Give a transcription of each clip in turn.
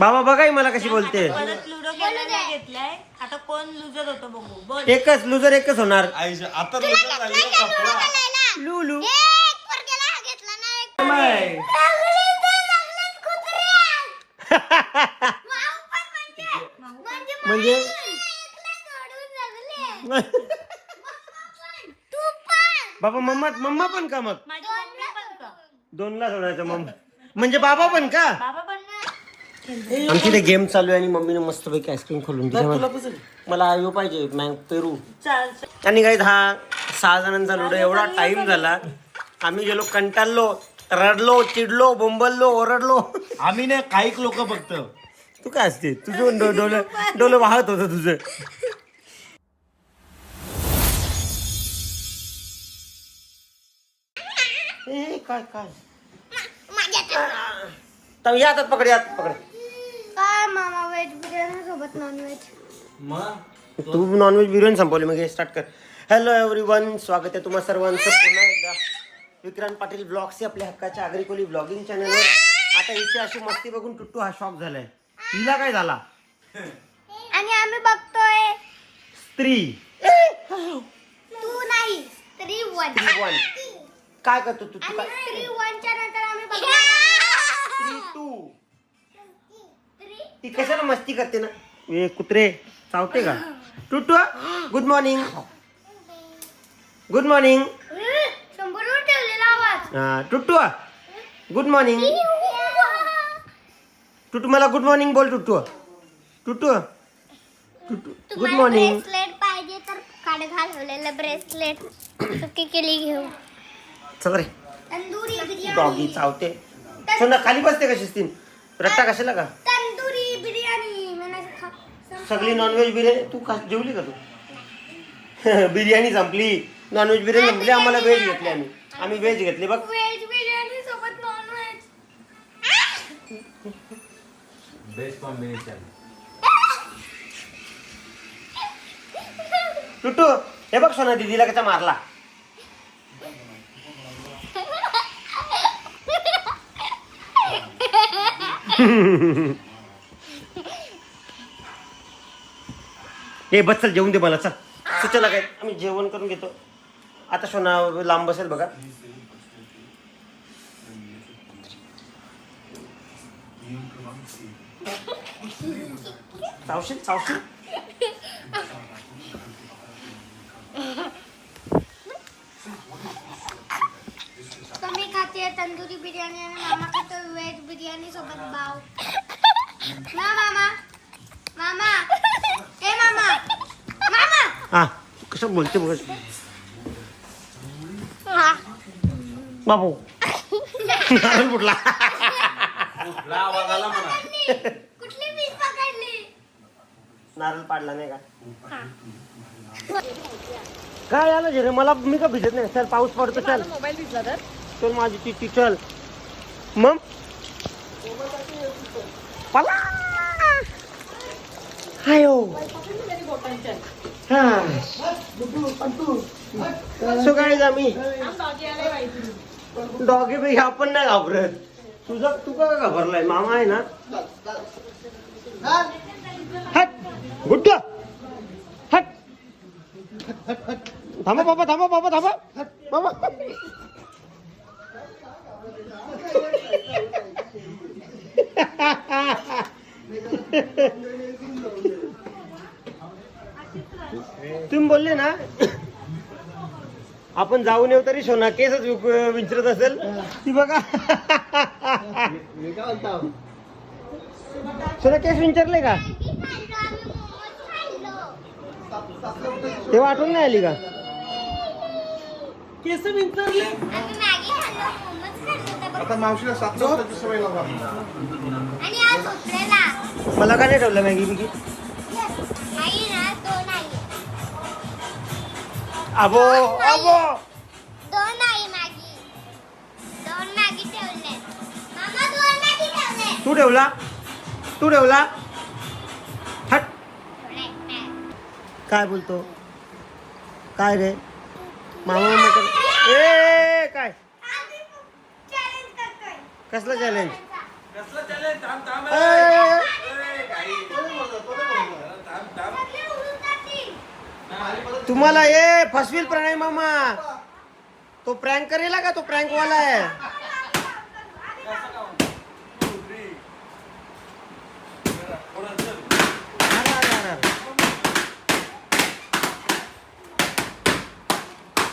बाबा बघाय मला कशी बोलते. परत लुडो खेळायला घेतलाय. आता कोण लुजर होतो बघू. बोल. एकच लुजर एकच होणार. आता लग्न झाली ना कपडा लुलू. म्हणजे बाबा मम्मा मम्मा पण का मग? माझी मम्मी पण का? दोनला सोडायचं मम्मा. म्हणजे बाबा पण का? बाबा आमची इथे गेम चालू आहे आणि मम्मीने मस्तपैकी आईस्क्रीम खोलून दिली. मला आयो पाहिजे मँग पेरू. आणि काही हा सहा जणांचा लुडो एवढा टाइम झाला. आम्ही गेलो कंटाळलो रडलो चिडलो बोंबललो ओरडलो. आम्ही ना काही लोक फक्त. तू काय असते? तुझं डो- डोलं डोलं वाहत होतं तुझं. ए, काय काय? तर या हातात पकड या पकड. मामा व्हेज बिर्याणी सोबत नॉनव्हेज मग? तू नॉनव्हेज बिर्याणी संपवली मग स्टार्ट कर. हॅलो एव्हरी वन स्वागत आहे तुम्हा सर्वांचं. पुन्हा एकदा विक्रांत पाटील ब्लॉग्स आपल्या हक्काच्या आगरीकोली ब्लॉगिंग चॅनलवर आता हिची अशी मस्ती बघून टुट्टू हा शॉक झालाय. हिला काय झाला? आणि आम्ही बघतोय. स्त्री तू नाही स्त्री वन स्त्री काय करतो तू? तू आणि काय स्त्री वनच्या नंतर आम्ही बघतोय ती कशाला मस्ती करते ना? ए कुत्रे चावते का? Tuttu good morning good morning शंभरवर ठेवलेला आवाज टुट्टू गुड मॉर्निंग टुट्टू मला गुड मॉर्निंग बोल Tuttu Tuttu Tuttu good morning bracelet पाहिजे तर काढ घालवलेलं ब्रेसलेट सुकी केली घेऊ. चल रे. तंदुरी डॉगी बिर्याणी चावते. सोना खाली बसते कशीच ती रट्टा कशाला का तंदुरी बिर्याणी म्हणायचं खा सगळी नॉनव्हेज बिर्याणी तू का जेवली का तू? बिर्याणी संपली. नॉनव्हेज बिर्याणी संपली. आम्हाला व्हेज घेतली आम्ही. आम्ही व्हेज घेतली. बघ. व्हेज बिर्याणी सोबत नॉनव्हेज बेस्ट कॉम्बिनेशन टुट्टू हे बघ सोना दिदीला कसा मारला. ए बस चल जेवून दे मला चल. सुचला काय? आम्ही जेवण करून घेतो. आता सोना लांब बसेल बघा. चावशील चावशील कमी खाते तंदुरी बिर्याणी आणि मामा खातो व्हेज बिर्याणी सोबत बाव ना मामा मामा ए मामा मामा हा कसं बोलते बघ बाबू नारळ कुठला आवाज आला म्हणा कुठली पीस पकडली नारळ पाडला नाही का काय आलं जे रे मला मी का भिजत नाही. चल पाऊस पडतो चल. मोबाईल दिसला तर? चल माझी ती चल. मग? पला! हायो हा सो काय आम्ही डॉगी बी आपण नाही घाबरत. तुझा तू का घाबरलाय? मामा आहे ना? हट! गुड्ड हट! थांबा बाबा थांबा बाबा थांबा. बाबा. तुम्ही बोलले ना आपण जाऊन येऊ तरी सोना केसच विंचरत असेल. ती बघा. सोना केस विंचरले का? तेव्हा आठवण नाही आली का? केस विंचरले? आम्ही मॅगी खाल्लो मोमोज खाल्लो आता मावशीला सात सवय लावा. मला का नाही ठेवलं मॅगी बिगी अबो अबो दोन नाही मॅगी दोन मॅगी ठेवले मामा दोन मॅगी ठेवले तू ठेवला तू ठेवला हट काय बोलतो काय रे मामा कर ए काय कसलं चॅलेंज कसलं चॅलेंज थांब थांब सगळे उडून जातील. तुम्हाला ए फसवील प्रणय मामा. तो प्रँक करेल का तो प्रँक वाला आहे?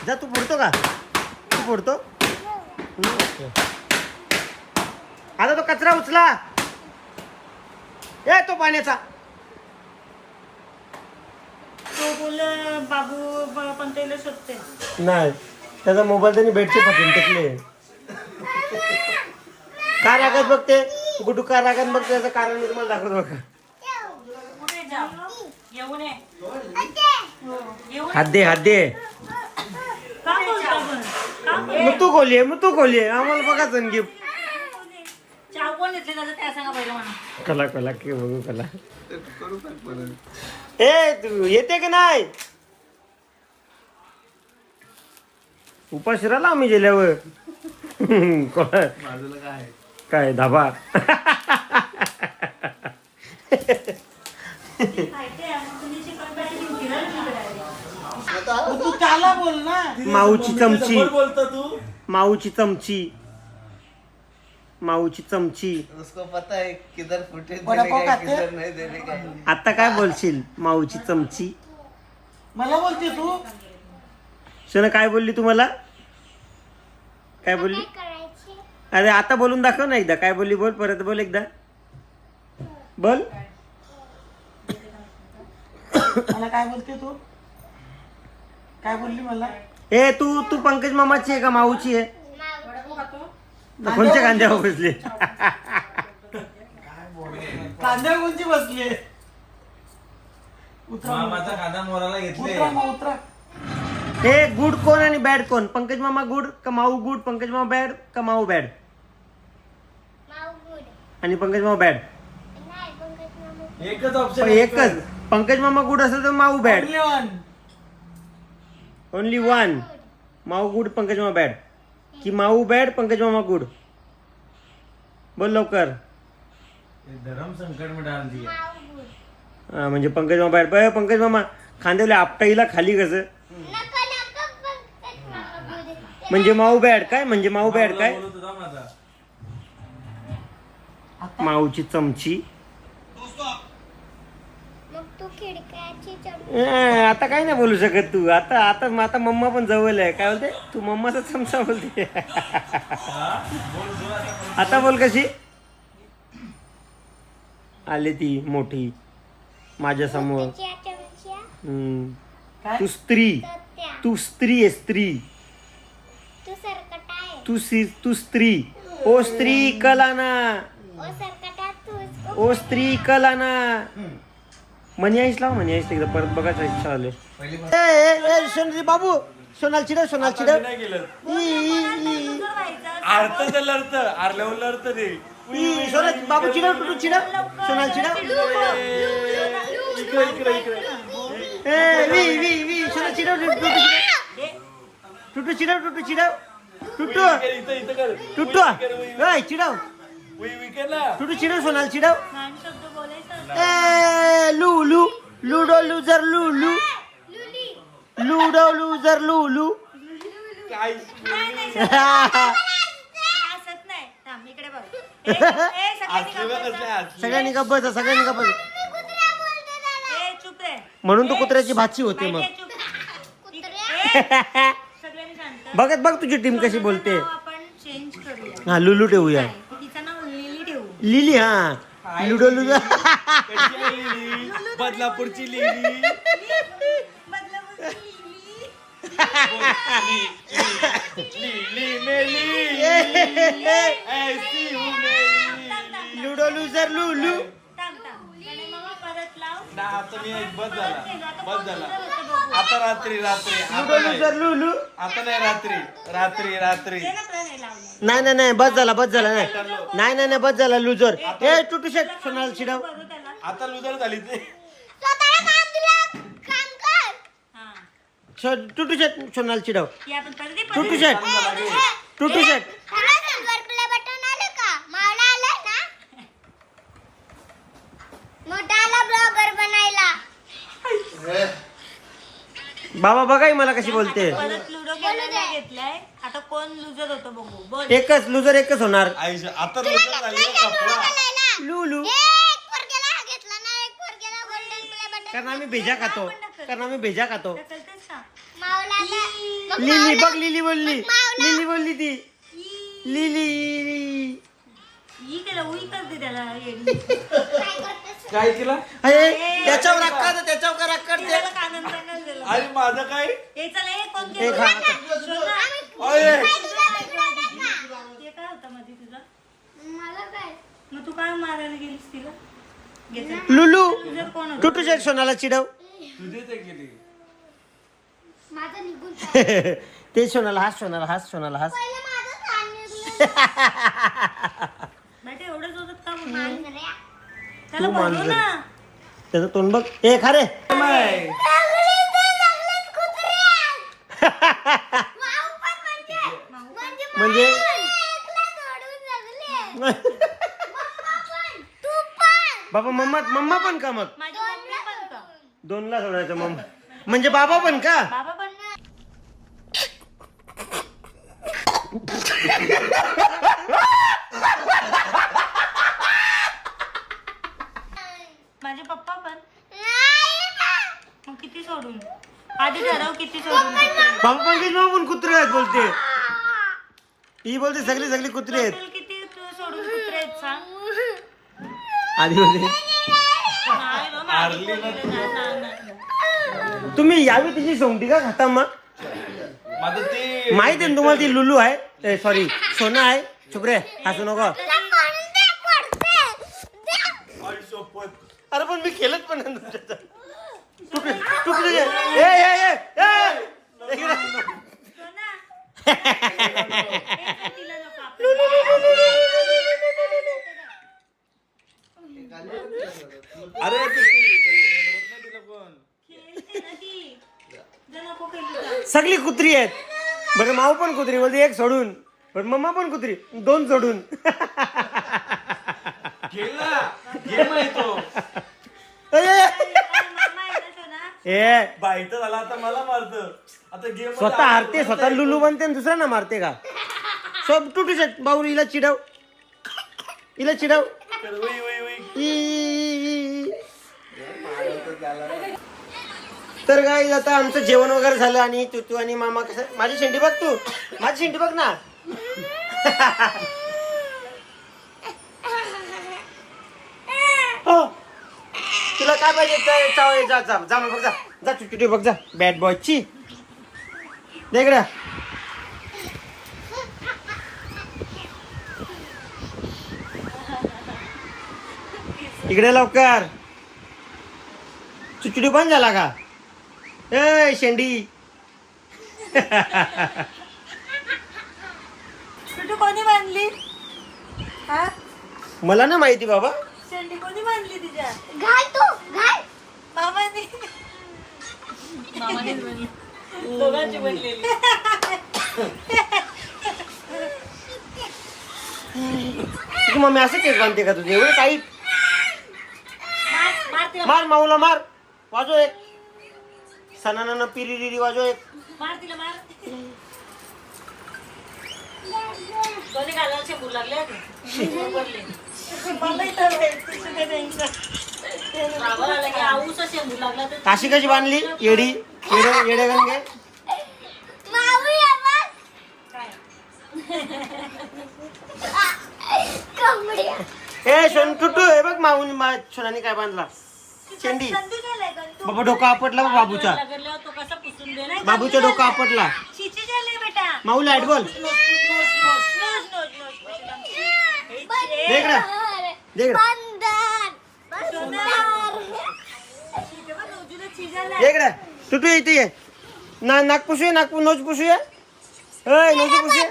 जा तू फोडतो का? तू फोडतो? आता तो कचरा उचला. ए तो पाण्याचा तो बोल बाबू ब- पण त्याला शोधते. नाही त्याचा मोबाईल त्यांनी बेडचे पकडून टाकले का रागत बघते? गुडू का रागत बघते? त्याचं कारण मी तुम्हाला दाखवतो बघा. कुठे जा. घेऊन ये. हो, घेऊन हात दे हात दे. का बोलता पण? का बोल- मग तू खोली मग तू खोली आम्हाला बघाच गिफ्ट चाव कोण घेतले त्याचं त्या सांगा पहिलं म्हणा. कला कला की बघू कला. ए तू येते का नाही? उपाशी राहिला आम्ही गेल्यावर. कोण- बाजूला काय आहे? काय धाबा. तू त्याला बोल ना. माऊची चमची. कोण बोलतो तू. माऊची चमची. माऊची चमची. उसको पता है किधर फुटेज वड़ा देने पाव का है, खाते? किधर नहीं देने का है। आता काय बोलशील माऊची चमची? मला बोलते तू? सोना काय बोलली तुम्हाला काय बोलली? काय करायचे? अरे आता बोलून दाखव ना एकदा. काय बोलली बोल परत बोल एकदा. बोल. मला काय बोलते तू? काय बोलली मला? ए तू तू पंकज मामाची आहे का माऊची आहे? कोणत्या कांद्यावर बसले? कांद्या कोणची बसली? उतरा मग, मामाचा कांदा मोराला घेतले. उतरा मग उतरा. ए गुड कोण आणि बॅड कोण? पंकज मामा गुड का माऊ गुड? पंकज मामा बॅड का माऊ बॅड? माऊ गुड. आणि पंकज मामा बॅड? नाही पंकज मामू एकच ऑप्शन पण एकच. पंकज मामा गुड असेल तर Mau bad. Only one. Only one Mau good Pankaj मामा बॅड. की माऊ बॅड पंकज मामा गुड बोल लवकर. धर्म संकट में डाल दिया. माऊ गुड हा, म्हणजे पंकज मामा बॅड बरं, पंकज मामा खांद्यावले आपटाईला खाली कसं? नका नका पंकज मामा गुड म्हणजे माऊ बॅड काय? म्हणजे माऊ बॅड काय? बोलत होता माझा माऊची चमची. आता काय नाही बोलू शकत तू. आता आता आता मम्मा पण जवळ आहे. काय बोलते? तू मम्माचा चमचा बोलते. आता बोल कशी? आली ती मोठी. माझ्यासमोर. तू स्त्री. तू स्त्री आहे स्त्री. तू सरकटा आहे. तू सी तू स्त्री. ओ स्त्री कलाना. ओ सरकटा तू उसको ओ स्त्री कलाना. मनी आईस लाव मनी आईस एकदा परत बघायचा इच्छा आले. ए, ए, बाबू सोनाल चिडव सोनाल चिडव. नाही गेलं. आरत लढत आरल्यावर लढत ते. सोनाल बाबू चिडव टुटू चिडव. सोनाल चिडव. इकडे इकडे इकडे. ए वी वी वी सोनाल चिडव टुटू चिडव. टुटू चिडव टुटू चिडव. टुटू. इथं इथं कर. टुटू. ए चिडव. टुटू चिडव सोनाल चिडव. छान शब्द बोलायचं ए लू लू लुडो लुजर लू लू लुडो लुजर लू लू काय सगळ्यांनी कसले बसा. सगळ्यांनी गप्प बसा. म्हणून तो कुत्र्याची भाची होते मग. बघत बघ तुझी टीम कशी बोलते. हा लुलू ठेवूया. लिली लिली हा. लुडो लुडो कशी आहे बदलापूरची मेली ऐसी हूँ लुडो लुजर लुलू ना आता मी एक बस झाला बस झाला आता रात्री रात्री लुडो लुजर लुलू आता नाही रात्री रात्री रात्री ना नाही नाही नाही बस झाला बस झाला नाही नाही नाही बस झाला लुजर ए टुटू शेट सोनाल चिडव आता लुजर झाली ते. टुटू शेट सोनाल चिडव. टुटू शेट. टुटू शेट. बाबा बघा मला कशी बोलते. आता कोण लुजर बघू? एकच लुजर एकच होणार. आयुष्य आता लुजर झाली लुलू. कारण आम्ही भेजा खातो. कारण आम्ही भेजा खातो. का लिली बघ लिली बोलली. लिली बोलली ती. लिली. ही त्याला उई करते त्याला येडी काय करतेस? काय केला? अरे त्याच्यावर अक्का त्याच्यावर त्याला दिलं. आणि माझं काय? हे चला हे कोण केलं? हा हे काय होता मध्ये तुझा? मला काय? मग तू काय मारायला गेलीस तिला. लुलू टुटू शेट सोनाला चिडव. तुझे ते. ते सोनाला हास सोनाला हास सोनाला हास. तू त्याचं तोंड बघ. ए खरे म्हणजे म्हणजे म्हणजे एकला सोडून जगले. मम्मा पण, तू पण. बाबा मम्मा मम्मा पण का मग? माझी मम्मी पण का? दोनला सोडायचं मम्मा. म्हणजे बाबा पण का? बाबा पण माझे पप्पा पण. मग किती सोडून? आधी ठरव किती सोडून बाबा पण कुत्रे आहेत बोलते. ही. बोलते सगळी सगळी कुत्रे आहेत Total किती तू सोडून कुत्रे आहेत सांग आधी नाही. तुम्ही यावी तिची सोंगटी का खाता मग? माहिती आहे ना तुम्हाला ती लुलू आहे? सॉरी सोना आहे. शुक्रे हसू नको. अरे पण मी केलंच पण. तुकडे तुकडे ए ए ए ए इकडे. सोना. ए, पण तिला नको आपण. अरे ते रेडवर नाही दिलं पण खेळते ना ती. जर नको खेळू तर. सगळी कुत्री आहेत. बरं माऊ पण कुत्री बोलते एक सोडून. पण मम्मा पण कुत्री दोन सोडून. ए. अरे, झाला आता मला मारत. आता गेम स्वतः हारते स्वतः लुलू बनते आणि दुसऱ्यांना मारते का? सब टुटू शेट भाऊ हिला चिडव. हिला चिडव. तर काय आता आमचं जेवण वगैरे झालं आणि तू तू आणि मामा कसं माझी शेंडी बघ तू माझी शेंडी बघ ना हो. तुला काय पाहिजे जा- जा जा बघ जा जा चुटुटी बघ जा बॅट बॉयची देकडा इकडे लवकर. चुचडी बंद झाला का? ए शेंडी. कोणी बांधली? हा? मला ना माहिती बाबा. शेंडी कोणी बांधली तिच्या? घाल तू घाल. मामाने. मामाने दोघांची बनलेली तुझी मम्मी असं केस बांधते का तुझे? एवढे मार तिला मार माऊला मार. वाजव एक. सणाना पिरी रिरी वाजव एक. मार तिला मार. कोणी घालायला शेंबूर लागले आला की शेंबूर लागला तर काशी कशी बांधली? येडी. येडे येडे. काय? कोंबड्या. ए सोन टुटू हे बघ माऊन मा सोनानी काय बांधला. गंदू. बाबा डोका आपटला बा बाबूचा तो बाबूचा डोका. आपटला माऊ लाइट बोल. हे नोजूला छी झालाय. देकडा टुटू इथे ये ना नाक पुसूये नाक नोज पुसूये ए नोज पुसूये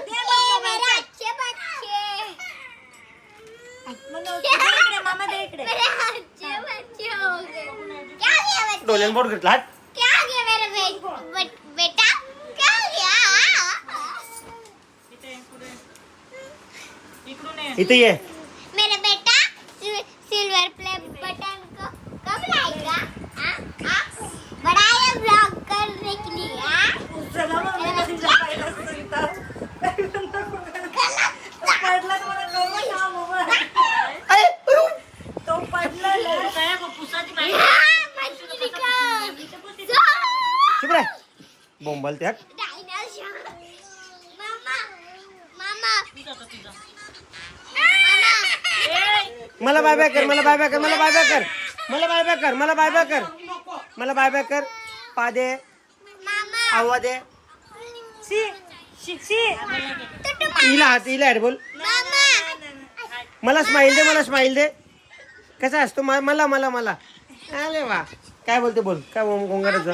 मामा दे इकडे. डोल्यान बोट घेतला क्या किया मेरे बेटा क्या इथे ये मेरा बेटा सिल- सिल्वर प्ले बटन को कब लाएगा हाँ? हाँ? बड़ा है ब्लॉग करने के बोंबल त्या डायनासोर मामा मामा तुझा तर तुझा मामा मला बाय बाय कर मला बाय बाय कर मला बाय बाय कर. मला बाय बाय कर मला बाय बाय कर. मला बाय बाय कर. पा दे. मामा आवा दे. हिला हात हिला हात बोल. मामा मला स्माईल दे मला स्माईल दे. कसा असतो मला मला मला. अरे वा. काय बोलते बोल. काय गोंगाराचं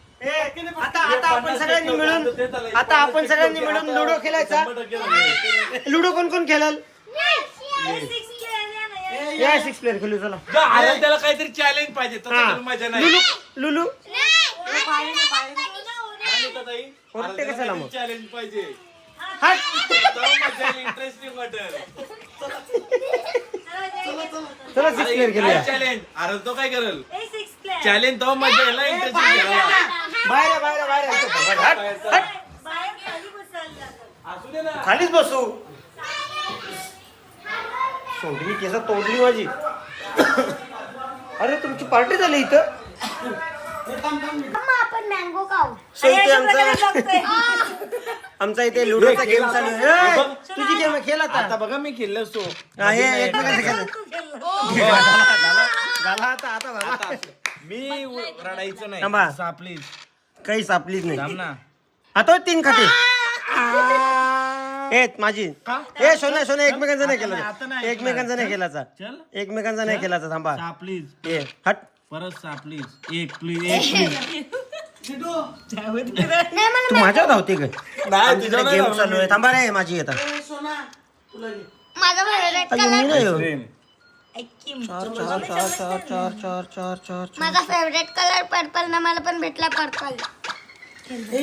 आता आता आपण सगळ्यांनी मिळून आता आपण सगळ्यांनी मिळून लुडो खेळायचा. लुडो कोण कोण खेळाल? या सिक्स प्लेअर खेळू चला. अरे त्याला काहीतरी चॅलेंज पाहिजे तसं. करून मजा नाही. लुलू कशाला मग? चॅलेंज पाहिजे. हट. तेव्हा मजा येईल इंटरेस्टिंग वाटेल. चला सिक्स प्लेअर खेळूया. चॅलेंज अरे तो काय करेल? चॅलेंज तेव्हा मजा येईल इंटरेस्टिंग बाहेर आहे, बाहेर आहे, बाहेर आहे. असू दे ना. खालीच बसू. सोंडी मी केस तोडली माझी. अरे तुमची पार्टी झाली इथं. मम्मा आपण मँगो खाऊ. सो इथे आमचा आमचा इथे लुडोचा गेम चालू आहे. ए, तुझी गेम खेळ आता. आता बघा मी खेळलो असतो. हा, हे एकमेकांचं खेळ. झाला झाला आता मी रडायचं नाही. सा प्लीज काही सापलीच थांब नाही ना. आता तीन खाते. ए माझी. ए सोन्या सोन्या एकमेकांचा नाही आता नाही केला. ऐकणार. एकमेकांचा नाही केलाचा. चल. एकमेकांचा नाही केलाचा थांबा. सा प्लीज. ए हट. परत सा प्लीज. एक प्लीज एक प्लीज. नाही. मला तू माझ्यावर धावते काय नाही तुझ्या गेम चालू आहे. थांबा रे माझी आता. सोना घे. माझा फेवरेट अय्यो, मी कलर नाही हो. चार चार चार चार चार चार चार चार माझा फेवरेट कलर पर्पल ना मला पण भेटला पर्पल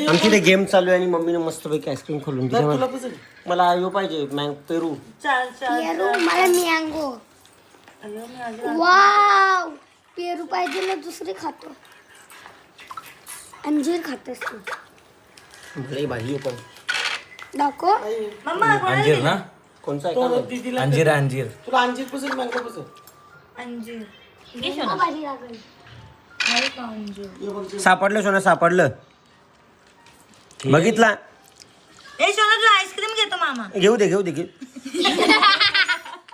आमची इथे गेम चालू आहे आणि मम्मीने मस्तपैकी आईस्क्रीम खोलून दिली मला. मला आयो पाहिजे मँग पेरू चाल चाल पेरू मला मँगो वाव पेरू पाहिजे ना दुसरी खातो अंजीर खातेस तू भारी आहे पण दाखव अंजीर ना कोणचा आहे? तो का दीदीला अंजीर अंजीर. तुला अंजीर पुसेल मँगो पुसेल. अंजीर. मँगो भारी लागेल. सापडलं सोनं सापडलं. बघितला? ए सोना तू आईस्क्रीम घेतो मामा. घेऊ दे घेऊ दे घेऊ.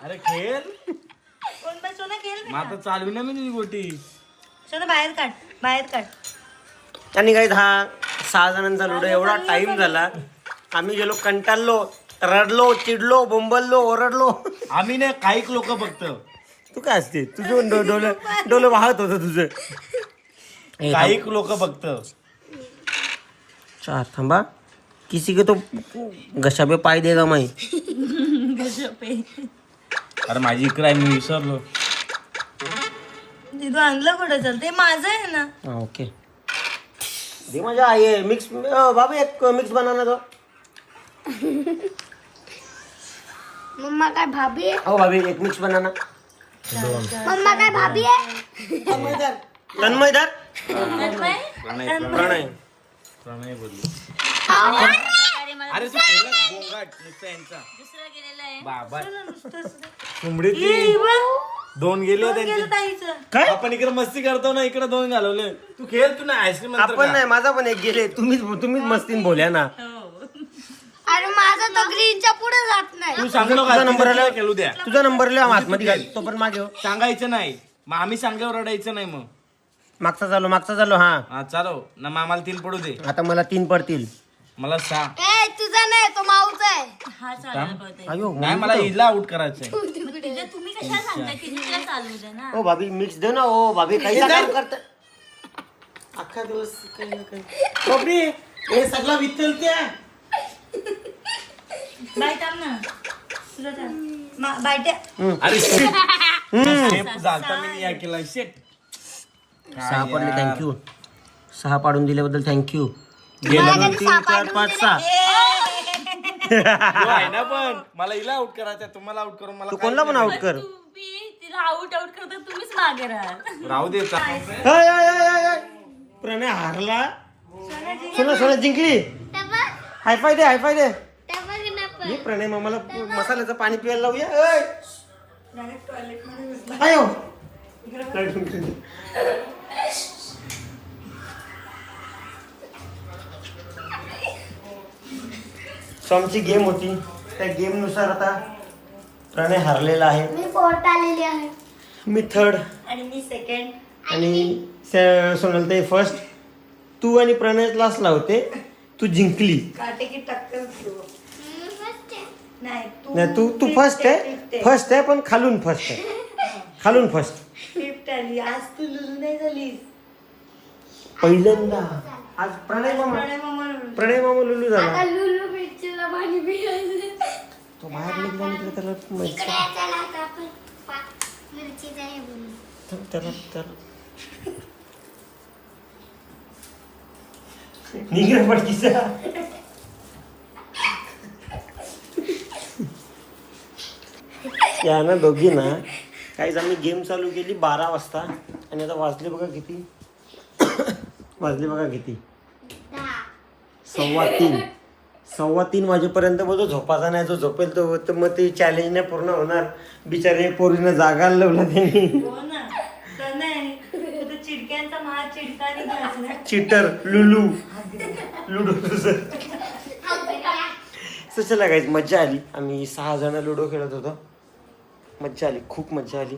अरे खेळ? कोण सोना खेळ मग आता चालवी ना मी तुझी गोटी. सोना बाहेर काढ बाहेर काढ. आणि काही दहा सहा जणांचा लुडो एवढा टाइम झाला. आम्ही गेलो कंटाळलो. रडलो चिडलो बोंबललो ओरडलो. आम्ही ना काही लोक फक्त. तू काय असते? तुझं डो- डोलं डोलं वाहत होतं तुझं. ए, थांब. काही लोक फक्त. चार थांबा. किसी के तो गशा पे पाय देगा माई. अरे माझी इकडे आहे मी विसरलो. तू आणलं कुठं चल ते माझं आहे ना. हाँ ओके. दे मजा ये मिक्स बाबू एक मिक्स बनाना दो मम्मा काय भाभी आहे? हो भाभी एक मिक्स बनाना मम्मा काय भाभी आहे? तन्मयदार प्रणय प्रणय. प्रणय बोललो. अरे तू गोंगाट नुसता यांचा. दुसरा गेलेला आहे. बाबा. कोंबडी ती. दोन गेले त्यांचे ताईचं काय? आपण इकडे मस्ती करतो ना इकडे दोन घालवले. तू खेळ तू ना आईस्क्रीम आपण नाही माझा पण एक गेले. तुम्हीच तुम्हीच मस्तीन बोल्या ना. अरे माझा तो ग्रीनच्या पुढे जात नाही. तू सांगू तुझा नका नंबर आला खेळू द्या. तुझा नंबर लिहा आतमध्ये घाल तो पण मागे हो. सांगायचं नाही. मग आम्ही सांगल्यावर रडायचं नाही मग. मागचा चालू मागचा चालू हा. हा चालो. ना मामाला तीन पडू दे. आता मला तीन पडतील. मला सहा. ए तुझा नाही तो माऊचा आहे. हा अयो नाही मला हिला आउट करायचंय. तिथे तुम्ही कशाला सांगता की तिला चालू दे ना? ओ भाभी मिक्स दे ना ओ भाभी काही काम करता. अख्खा दिवस काही ना काही. बापरे हे सगळा विठ्ठल त्या बाय थांब ना तुझं थांब. मा- बायट्या अरे शेट झालता मी या केला शेट सहा पडले थँक्यू सहा पाडून दिल्याबद्दल थँक्यू दोन तीन चार पाच सहा. तो आहे ना पण मला हिला आउट करायचं तुम्हाला आउट करून मला तू कोणला पण आउट कर. तुम्ही तिला आऊट आऊट करता तुम्हीच मागे राहाल. राहू दे. प्रणय हारला. सोना सोना जिंकली. टपा हायफाय दे हायफाय दे. ये प्रणय मामाला मसाल्याचं पाणी पियायला लावूया. अय. आयो! सो आमची गेम होती. त्या गेमनुसार आता प्रणय हारलेला आहे. मी फोर्थ आलेली आहे. मी थर्ड आणि मी सेकंड आणि सोनलताई फर्स्ट तू आणि प्रणय लास्टला होते. तू जिंकली. काटे की टक्कर मी. नाही नाही तू तू फर्स्ट आहे. फर्स्ट आहे. पण खालून फर्स्ट आहे. खालून फर्स्ट फिफ्थ आली आज तू लुलू नाही झालीस. पहिल्यांदा. आज प्रणय मामा प्रणय मामा प्रणय मामा लुलू झाला. आता लुलू मिरचीला पाणी तो बाहेर निघला निघला त्याला इकडे या, चला आता आपण पा- मिरचीचा हे बनवू. तर त्याला पडकीचा या ना दोघी ना काहीच आम्ही गेम चालू केली बारा वाजता. आणि आता वाजले बघा किती? वाजले बघा किती. सव्वा तीन. सव्वा तीन वाजेपर्यंत मग जो झोपाचा नाही जो झोपेल तो तर मग ते चॅलेंज नाही पूर्ण होणार. बिचारे पोरीनं जागायला लावला त्यांनी. हो तू चिटर लुलू. लुडो तर चला गाईज मज्जा आली. आम्ही सहा जण लुडो खेळत होतो. मज्जा आली खूप मज्जा आली.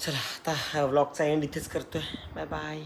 चला आता व्लॉगचा एंड इथेच करतोय. Bye bye